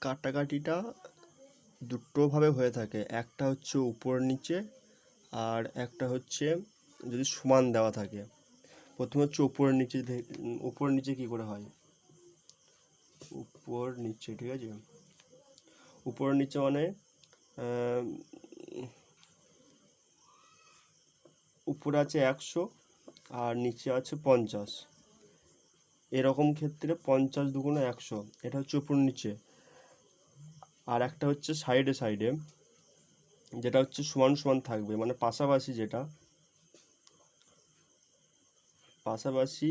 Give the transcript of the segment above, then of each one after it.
কাটাকাটিটা দুটোভাবে হয়ে থাকে। একটা হচ্ছে উপর নিচে আর একটা হচ্ছে যদি সমান দেওয়া থাকে। প্রথমে হচ্ছে উপর নিচে উপর নিচে কী করে হয়? উপর নিচে, ঠিক আছে? উপর নিচে মানে উপরে আছে একশো আর নিচে আছে পঞ্চাশ। এরকম ক্ষেত্রে পঞ্চাশ দুগুণে একশো। এটা হচ্ছে উপর নিচে। আর একটা হচ্ছে সাইডে সাইডে, যেটা হচ্ছে সমান সমান থাকবে মানে পাশাপাশি যেটা, পাশাপাশি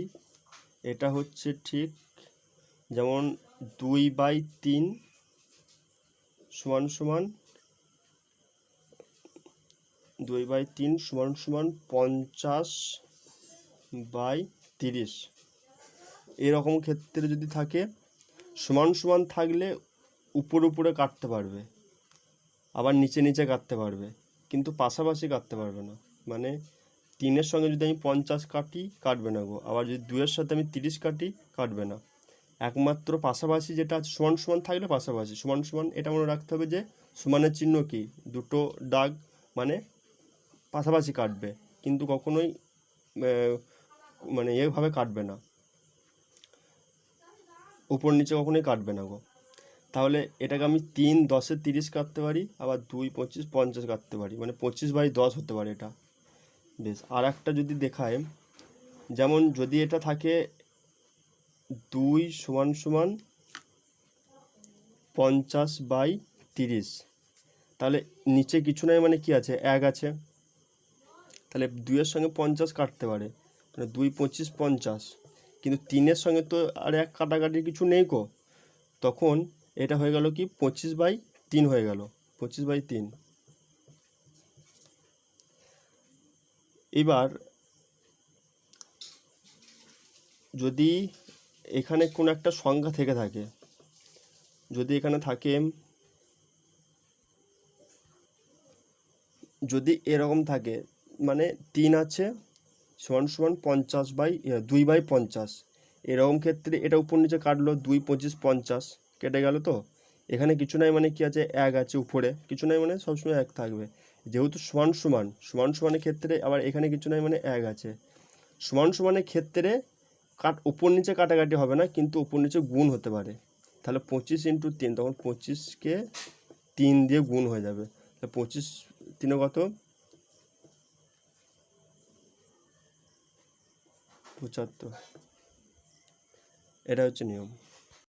এটা হচ্ছে ঠিক যেমন দুই বাই তিন সমান সমান দুই বাই তিন সমান সমান পঞ্চাশ বাই তিরিশ। এরকম ক্ষেত্রে যদি থাকে, সমান সমান থাকলে উপর উপরে কাটতে পারবে। আবার নিচে নিচে কাটতে পারবে। কিন্তু পাশাপাশি কাটতে পারবে না। মানে তিনের সঙ্গে যদি আমি পঞ্চাশ কাটি, কাটবে না গো। আবার যদি দুয়ের সাথে আমি তিরিশ কাটি, কাটবে না। একমাত্র পাশাপাশি যেটা আছে, সমান সমান থাকলে পাশাপাশি। সমান সমান এটা মনে রাখতে হবে যে, সমানের চিহ্ন কি? দুটো দাগ মানে পাশাপাশি কাটবে। কিন্তু কখনোই মানে এভাবে কাটবে না। উপর নিচে কখনোই কাটবে না গো। তাহলে এটাকে আমি তিন দশে তিরিশ কাটতে পারি, আবার দুই পঁচিশ পঞ্চাশ কাটতে পারি। মানে পঁচিশ বাই দশ হতে পারে এটা। বেশ, আর একটা যদি দেখায় যেমন যদি এটা থাকে দুই সমান সমান পঞ্চাশ বাই তিরিশ, তাহলে নিচে কিছু নাই মানে কি আছে? এক আছে। তাহলে দুইয়ের সঙ্গে পঞ্চাশ কাটতে পারে। মানে দুই পঁচিশ পঞ্চাশ। কিন্তু তিনের সঙ্গে তো আর এক কাটাকাটির কিছু নেই কো তখন এটা হয়ে গেল কি পঁচিশ বাই তিন হয়ে গেল, পঁচিশ বাই তিন। এবার যদি এখানে কোনো একটা সংখ্যা থেকে থাকে, যদি এখানে থাকে, যদি এরকম থাকে মানে তিন আছে সমান সমান পঞ্চাশ বাই দুই বাই পঞ্চাশ। এরকম ক্ষেত্রে এটা উপর নিচে কাটলো দুই পঁচিশ পঞ্চাশ। কেটে গেল তো। এখানে কিছু নাই মানে কি আছে? এক আছে উপরে। কিছু নাই মানে সবসময় এক থাকবে। যেহেতু সমান সমান সমান সমানের ক্ষেত্রে আবার এখানে কিছু নাই মানে এক আছে। সমান সমানের ক্ষেত্রে কাট, উপর নিচে কাটাকাটি হবে না, কিন্তু উপর নিচে গুণ হতে পারে। তাহলে পঁচিশ ইন্টু তিন, তখন পঁচিশকে তিন দিয়ে গুণ হয়ে যাবে। তাহলে পঁচিশ তিনে কত? পঁচাত্তর। এটা হচ্ছে নিয়ম।